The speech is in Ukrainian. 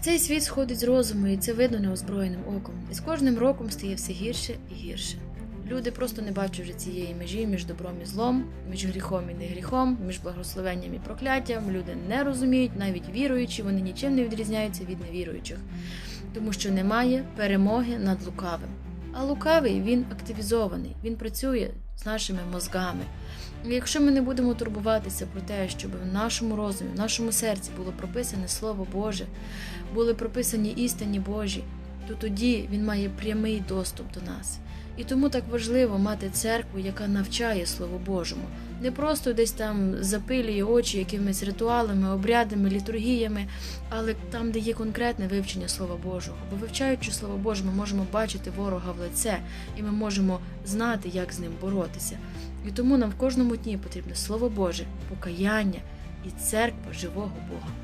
Цей світ сходить з розуму, і це видно неозброєним оком. І з кожним роком стає все гірше і гірше. Люди просто не бачать вже цієї межі між добром і злом, між гріхом і не гріхом, між благословенням і прокляттям. Люди не розуміють, навіть віруючі, вони нічим не відрізняються від невіруючих, тому що немає перемоги над лукавим. А лукавий він активізований, він працює з нашими мозгами. Якщо ми не будемо турбуватися про те, щоб в нашому розумі, в нашому серці було прописане Слово Боже, були прописані істині Божі, то тоді він має прямий доступ до нас. І тому так важливо мати церкву, яка навчає Слову Божому, не просто десь там запилює очі якимись ритуалами, обрядами, літургіями, але там, де є конкретне вивчення Слова Божого. Бо вивчаючи Слово Боже, ми можемо бачити ворога в лице, і ми можемо знати, як з ним боротися. І тому нам в кожному дні потрібне Слово Боже, покаяння і церква живого Бога.